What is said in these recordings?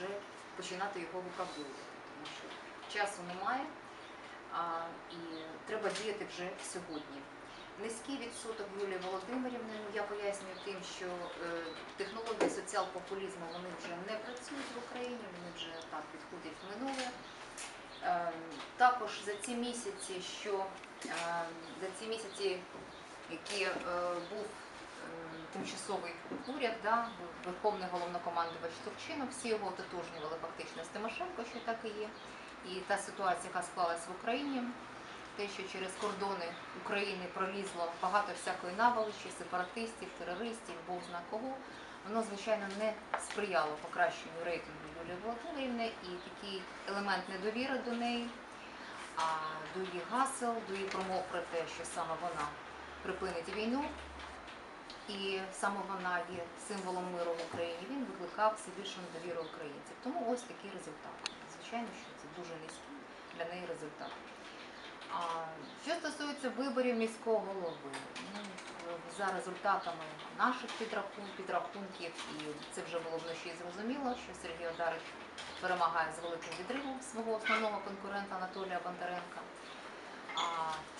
вже починати його виправдовувати, тому що часу немає а, і треба діяти вже сьогодні. Низький відсоток Юлії Володимирівни, я пояснюю тим, що е, технології соціал-популізму вони вже не працюють в Україні, вони вже так відходять в минуле. Е, Також за ці місяці, що е, за ці місяці, які був тимчасовий уряд, да, Верховний головнокомандувач Турчинов, всі його ототожнювали фактично з Тимошенко, що так і є. І та ситуація, яка склалась в Україні, те, що через кордони України пролізло багато всякої наволочі, сепаратистів, терористів, бог зна кого, воно, звичайно, не сприяло покращенню рейтингу Юлії Володимирівни і такий елемент недовіри до неї, а до її гасел, до її промов про те, що саме вона припинить війну, і саме вона є символом миру в Україні, він викликав все більшу недовіру українців. Тому ось такий результат. Звичайно, що це дуже низький для неї результат. А що стосується виборів міського голови, ну, за результатами наших підрахунків, і це вже було вночі зрозуміло, що Сергій Одарич перемагає з великим відривом свого основного конкурента Анатолія Бондаренка.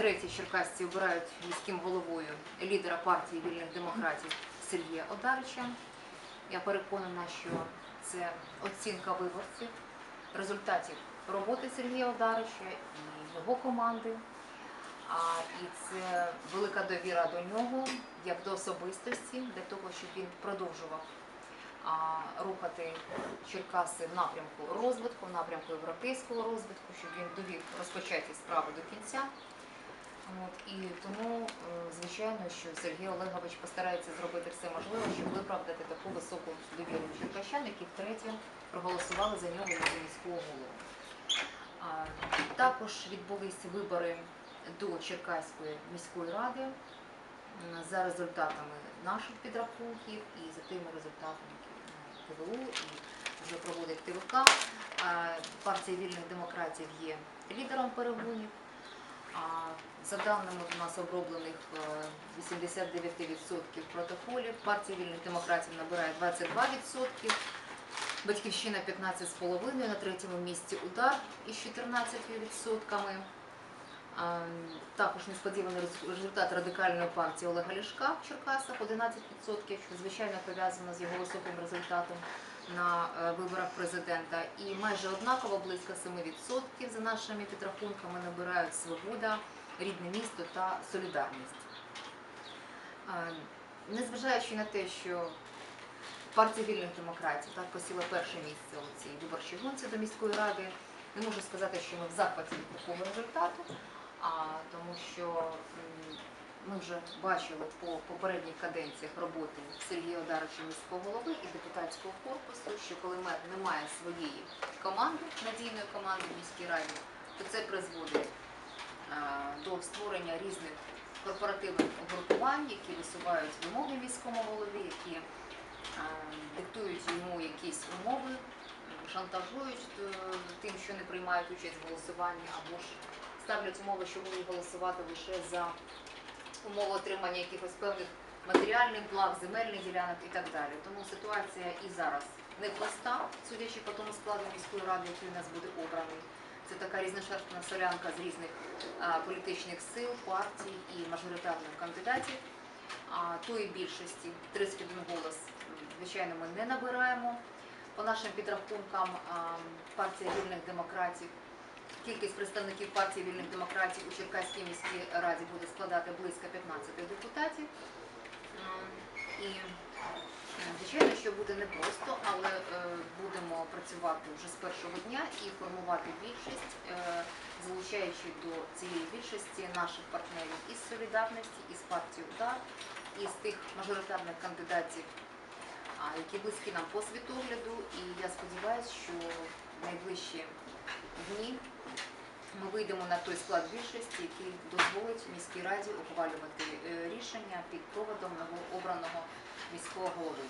А третій черкасці обирають міським головою лідера партії вільних демократів Сергія Одарича. Я переконана, що це оцінка виборців, результатів роботи Сергія Одарича і його команди. А, і це велика довіра до нього як до особистості, для того, щоб він продовжував а, рухати Черкаси в напрямку розвитку, в напрямку європейського розвитку, щоб він довів розпочаті справи до кінця. От, і тому, е, звичайно, що Сергій Олегович постарається зробити все можливе, щоб виправдати таку високу довіру черкащан, які втретє проголосували за нього на міського голову. Також відбулися вибори до Черкаської міської ради за результатами наших підрахунків і за тими результатами, ТВУ і вже проводить ТВК. Партія вільних демократів є лідером перегонів. За даними у нас оброблених е, 89% протоколів, партія вільних демократів набирає 22%, Батьківщина 15,5%, на третьому місці удар із 14%. Також несподіваний результат радикальної партії Олега Ляшка в Черкасах 11%, що звичайно пов'язано з його високим результатом на е, виборах президента. І майже однаково близько 7% за нашими підрахунками набирають свобода, рідне місто та солідарність. Е, Незважаючи на те, що партія вільних демократів так посіла перше місце у цій виборчій гонці до міської ради, не можу сказати, що ми в захваті від такого результату, а тому що ми вже бачили по попередніх каденціях роботи Сергія Одарича міського голови і депутатського корпусу, що коли мер не має своєї команди, надійної команди в міській раді, то це призводить е, до створення різних корпоративних угрупувань, які висувають вимоги міському голові, які е, диктують йому якісь умови, шантажують е, тим, що не приймають участь в голосуванні, або ж ставлять умови, що будуть голосувати лише за умови отримання якихось певних матеріальних благ, земельних ділянок і так далі. Тому ситуація і зараз непроста, судячи по тому складу міської ради, який у нас буде обраний. Це така різношерстна солянка з різних а, політичних сил, партій і мажоритарних кандидатів. А тої більшості 31 голос, звичайно, ми не набираємо. По нашим підрахункам, партія вільних демократів, кількість представників партії вільних демократів у Черкаській міській раді буде складати близько 15 депутатів. І е, звичайно, що буде непросто, але е, будемо працювати вже з першого дня і формувати більшість, е, залучаючи до цієї більшості наших партнерів із солідарності, із партії УДАР, із тих мажоритарних кандидатів, які близькі нам по світогляду. І я сподіваюся, що найближчі дні ми вийдемо на той склад більшості, який дозволить міській раді ухвалювати е, рішення під проводом новообраного міського голови.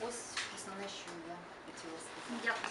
Ось основне, що я хотіла сказати.